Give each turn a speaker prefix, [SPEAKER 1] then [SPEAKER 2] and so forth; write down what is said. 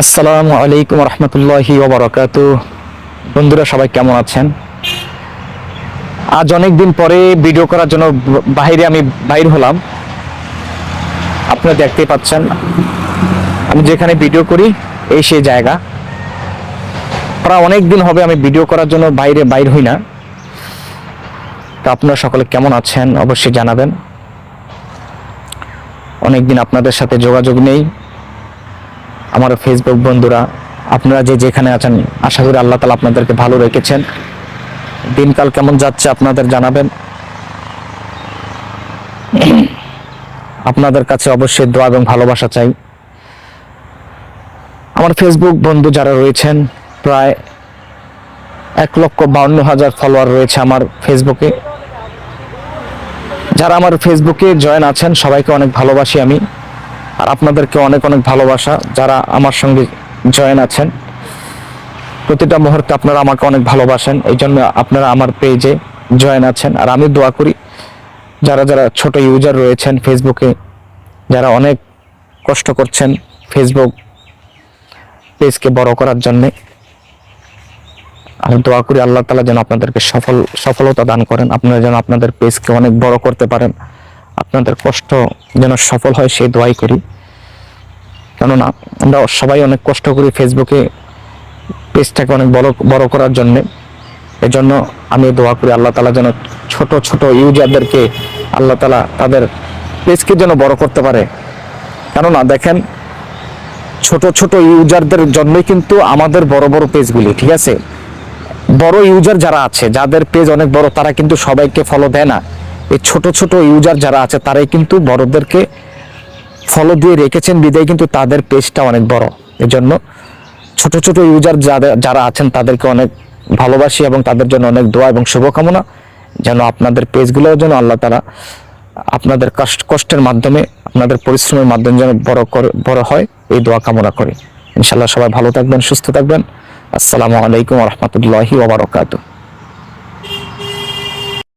[SPEAKER 1] আসসালামু আলাইকুম রহমতুল্লাহি ওবরাকাত বন্ধুরা, সবাই কেমন আছেন? আজ অনেক দিন পরে ভিডিও করার জন্য বাইরে আমি বাইর হলাম। আপনারা দেখতেই পাচ্ছেন, আমি যেখানে ভিডিও করি, এই সেই জায়গা। প্রায় অনেক দিন হবে আমি ভিডিও করার জন্য বাইরে বাইর হই না। তো আপনারা সকলে কেমন আছেন? অবশ্যই জানাবেন। অনেকদিন আপনাদের সাথে যোগাযোগ নেই। আমার ফেসবুক বন্ধুরা, আপনারা যে যেখানে আছেন, আশা করি আল্লাহ তালা আপনাদেরকে ভালো রেখেছেন। দিনকাল কেমন যাচ্ছে আপনাদের জানাবেন। আপনাদের কাছে অবশ্যই দোয়া এবং ভালোবাসা চাই। আমার ফেসবুক বন্ধু যারা রয়েছেন, প্রায় এক লক্ষ বাউন্ন হাজার ফলোয়ার রয়েছে আমার ফেসবুকে যারা আমার ফেসবুকে জয়েন আছেন, সবাইকে অনেক ভালোবাসি আমি। আর আপনাদেরকে অনেক অনেক ভালোবাসা যারা আমার সঙ্গে জয়েন আছেন। প্রতিটা মুহূর্তে আপনারা আমাকে অনেক ভালোবাসেন এই জন্য আপনারা আমার পেজে জয়েন আছেন। আর আমি দোয়া করি, যারা যারা ছোট ইউজার রয়েছেন ফেসবুকে, যারা অনেক কষ্ট করছেন ফেসবুক পেজকে বড় করার জন্যে, আমি দোয়া করি আল্লাহ তালা যেন আপনাদেরকে সফল সফলতা দান করেন, আপনারা যেন আপনাদের পেজকে অনেক বড় করতে পারেন। আপনাদের কষ্ট যেন সফল হয়, সেই দোয়াই করি। কেননা, আমরা সবাই অনেক কষ্ট করি ফেসবুকে পেজটাকে অনেক বড় বড় করার জন্যে। এজন্য আমি দোয়া করি, আল্লাহ তালা যেন ছোট ছোট ইউজারদেরকে আল্লাহ তালা তাদের পেজকে যেন বড় করতে পারে। কেননা, দেখেন, ছোট ছোট ইউজারদের জন্যই কিন্তু আমাদের বড় বড় পেজগুলি, ঠিক আছে? বড় ইউজার যারা আছে, যাদের পেজ অনেক বড়, তারা কিন্তু সবাইকে ফলো দেয় না। এই ছোট ছোট ইউজার যারা আছে, তারাই কিন্তু বড়দেরকে ফলো দিয়ে রেখেছেন, বিদায় কিন্তু তাদের পেজটা অনেক বড়। এজন্য ছোট ছোট ইউজার যাদের যারা আছেন, তাদেরকে অনেক ভালোবাসি এবং তাদের জন্য অনেক দোয়া এবং শুভকামনা, যেন আপনাদের পেজগুলো যেন আল্লাহ তারা আপনাদের কষ্ট, কষ্টের মাধ্যমে, আপনাদের পরিশ্রমের মাধ্যমে যেন বড় করে, বড় হয়, এই দোয়া কামনা করি। ইনশাল্লাহ সবাই ভালো থাকবেন, সুস্থ থাকবেন। আসসালামু আলাইকুম রহমতুল্লাহি ওবরাকাতুহ